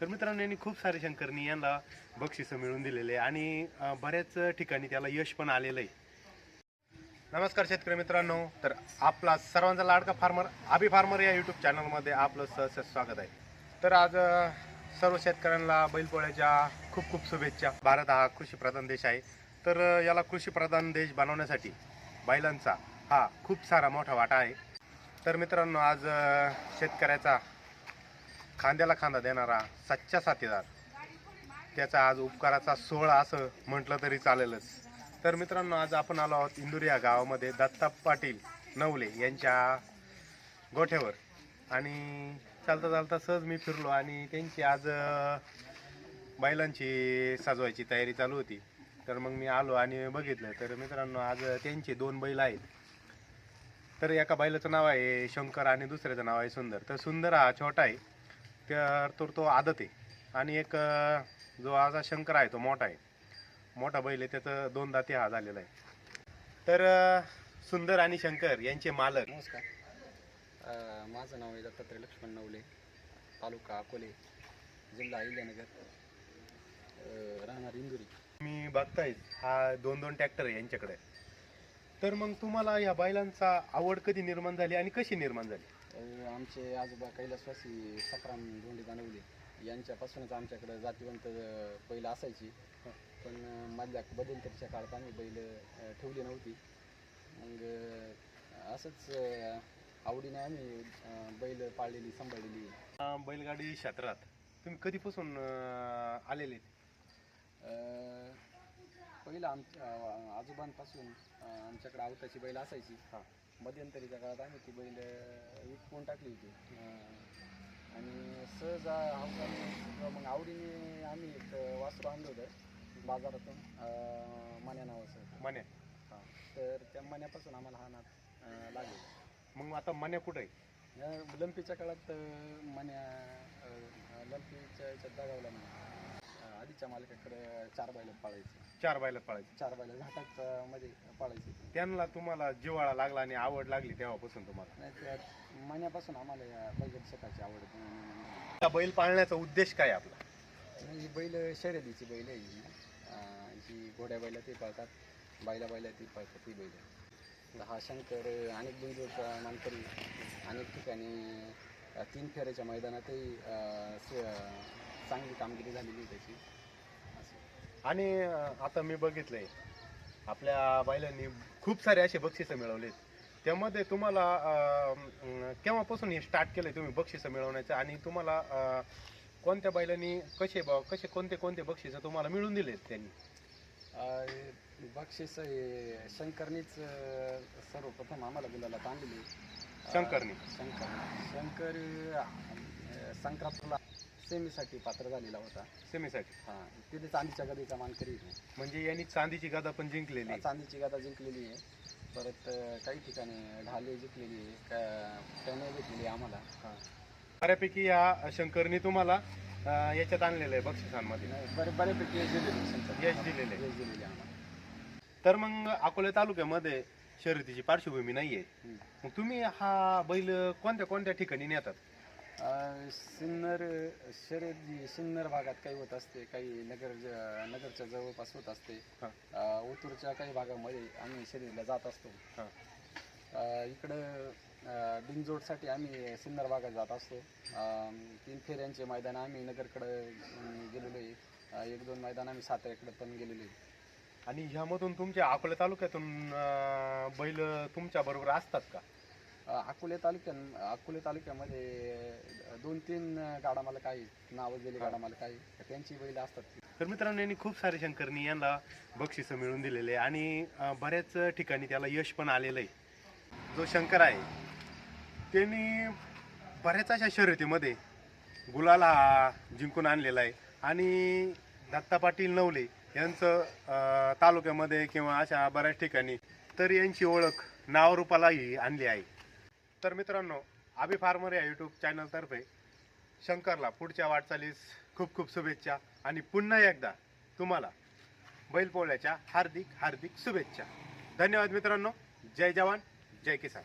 तर मित्रांनो यांनी खूप सारे शंकरनी यांना बक्षिसं मिळवून दिलेले आहे आणि बऱ्याच ठिकाणी त्याला यश पण आलेलं आहे. नमस्कार शेतकरी मित्रांनो तर आपला सर्वांचा लाडका फार्मर आबी फार्मर या यूट्यूब चॅनलमध्ये आपलं सहर्ष स्वागत आहे. तर आज सर्व शेतकऱ्यांना बैलपोळ्याच्या खूप खूप शुभेच्छा. भारत हा कृषीप्रधान देश आहे. तर याला कृषीप्रधान देश बनवण्यासाठी बैलांचा हा खूप सारा मोठा वाटा आहे. तर मित्रांनो आज शेतकऱ्याचा खांद्याला खांदा देणारा सच्चा साथीदार. त्याचा आज उपकाराचा सोहळा असं म्हटलं तरी चालेलच. तर मित्रांनो आज आपण आलो आहोत इंदुर या गावामध्ये दत्ता पाटील नवले यांच्या गोठ्यावर. आणि चालता चालता सहज मी फिरलो आणि त्यांची आज बैलांची सजवायची तयारी चालू होती. तर मग मी आलो आणि बघितलं. तर मित्रांनो आज त्यांचे दोन बैल आहेत. तर एका बैलाचं नाव आहे शंकर आणि दुसऱ्याचं नाव आहे सुंदर. तर सुंदर हा छोटा आहे. तर तो तो आदत आहे. आणि एक जो आज शंकर आहे तो मोठा आहे. मोठा बैल आहे त्याचं दोन दाती हा झालेला आहे. तर सुंदर आणि शंकर यांचे मालक. नमस्कार. माझं नाव आहे दत्तात्रय लक्ष्मण नवले तालुका अकोले जिल्हा अहिल्यानगर. राहणार इंदुरी. मी बघताय हा दोन दोन ट्रॅक्टर आहे यांच्याकडे. तर मग तुम्हाला या बैलांचा आवड कधी निर्माण झाली आणि कशी निर्माण झाली? आमचे आजोबा कैलासवासी सखाराम धोंडे दानवले यांच्यापासूनच आमच्याकडे जातीवंत बैल असायची. पण मधल्या बदलतरीच्या काळात आम्ही बैल ठेवली नव्हती. मग असंच आवडीने आम्ही बैल पाळलेली सांभाळलेली. बैलगाडी क्षेत्रात तुम्ही कधीपासून आलेले आहेत? पहिलं आमच्या आजोबांपासून आमच्याकडे आवताची बैल असायची. हा. मध्यंतरीच्या काळात आम्ही ती बैल विकून टाकली होती. आणि सहज मग आवडीने आम्ही एक वासरू आणलं होतं बाजारातून मान्या नावाचं. मन्या. हा. तर त्या मान्यापासून आम्हाला हा नाद लागेल. मग आता मन्या कुठं आहे? या लंपीच्या काळात मान्या लंपीच्या याच्यात दागावला म्हणे अ, आधीच्या मालकाकडे चार बैल पाळायचे. चार बैल पाळायचे. चार बैल घाटात अ, मध्ये पाळायचे. त्यांना तुम्हाला जिव्हाळा लागला आणि आवड लागली तेव्हापासून तुम्हाला? नाही त्या महिन्यापासून आम्हाला या बैल शेताची आवड होती. आणि हा बैल पाळण्याचा उद्देश काय आपला? आणि ही बैल शर्यतीची बैल आहे ही. अ, घोड्या बैला ते पाळतात बैला बैला ती पाळतात ती बैल. हा शंकर अनेक बिंदूचा मानकरी अनेक ठिकाणी अ, तीन फेऱ्याच्या मैदानातही अ, स- चांगली कामगिरी झालेली आहे त्याची. आणि आता मी बघितलंय आपल्या बैलांनी खूप सारे असे बक्षिसं मिळवलेत. त्यामध्ये तुम्हाला अं, केव्हापासून हे स्टार्ट केलंय तुम्ही बक्षिसं मिळवण्याचं? आणि तुम्हाला अं, कोणत्या बैलांनी कसे ब- कसे कोणते कोणते बक्षिसं तुम्हाला मिळून दिलेत त्यांनी? अ, बक्षीस हे शंकरनीच अ, सर्वप्रथम आम्हाला गुलाला ताणलेली शंकरनी? शंकर शंकर अ, संक्रांतला सेमीसाठी पात्र झालेला होता सेमीसाठी हा तिथे चांदीच्या गदीचा मानकरी आहे. म्हणजे यांनी चांदीची गादा पण जिंकलेली आहे. चांदीची गदा जिंकलेली आहे परत अ, काही ठिकाणी ढाले जिंकलेली आहे का त्याने भेटलेली आहे आम्हाला हा. बऱ्यापैकी या शंकरनी तुम्हाला अं, याच्यात आणलेलं आहे बक्षिसांमध्ये नाही, बरे बऱ्यापैकी यश दिलेली आहे शंकर यश दिलेलं आहे. यश दिलेली आहे आम्हाला तर मग अकोले तालुक्यामध्ये शर्यतीची पार्श्वभूमी नाहीये हम्म. मग तुम्ही हा बैल कोणत्या कोणत्या ठिकाणी नेतात सिन्नर शर्यत जी सिन्नर भागात काही होत असते काही नगर ज- नगरच्या जवळपास होत असते. हा. अ, ओतूरच्या काही भागामध्ये आम्ही शर्यतीला जात असतो. हा. अ, इकडं अ, बिनजोडसाठी आम्ही सिन्नर भागात जात असतो. अ, तीन फेऱ्यांचे मैदान आम्ही नगरकडे गेलेलो आहे. अ, एक दोन मैदान आम्ही साताऱ्याकडे पण गेलेलो आहे. आणि ह्यामधून तुमच्या अकोले तालुक्यातून अं, बैल तुमच्या बरोबर असतात का? अकोले तालुक्यात अकोले तालुक्यामध्ये दोन तीन गाडा मालक आहेत. दिले गाडा मालक आहेत. त्यांची बैल असतात. तर मित्रांनो यांनी खूप सारे शंकरनी यांना बक्षिसं मिळवून दिलेले आहे. आणि अं, बऱ्याच ठिकाणी त्याला यश पण आलेलं आहे. जो शंकर आहे त्यांनी बऱ्याच अशा शर्यतीमध्ये गुलाला हा जिंकून आणलेला आहे. आणि दत्ता पाटील नवले यांचं अं, तालुक्यामध्ये किंवा अशा बऱ्याच ठिकाणी तर यांची ओळख नावरूपालाही आणली आहे. तर मित्रांनो आबी फार्मर या यूट्यूब चॅनलतर्फे शंकरला पुढच्या वाटचालीस खूप खूप शुभेच्छा आणि पुन्हा एकदा तुम्हाला बैलपोळ्याच्या हार्दिक हार्दिक शुभेच्छा. धन्यवाद मित्रांनो. जय जवान जय किसान.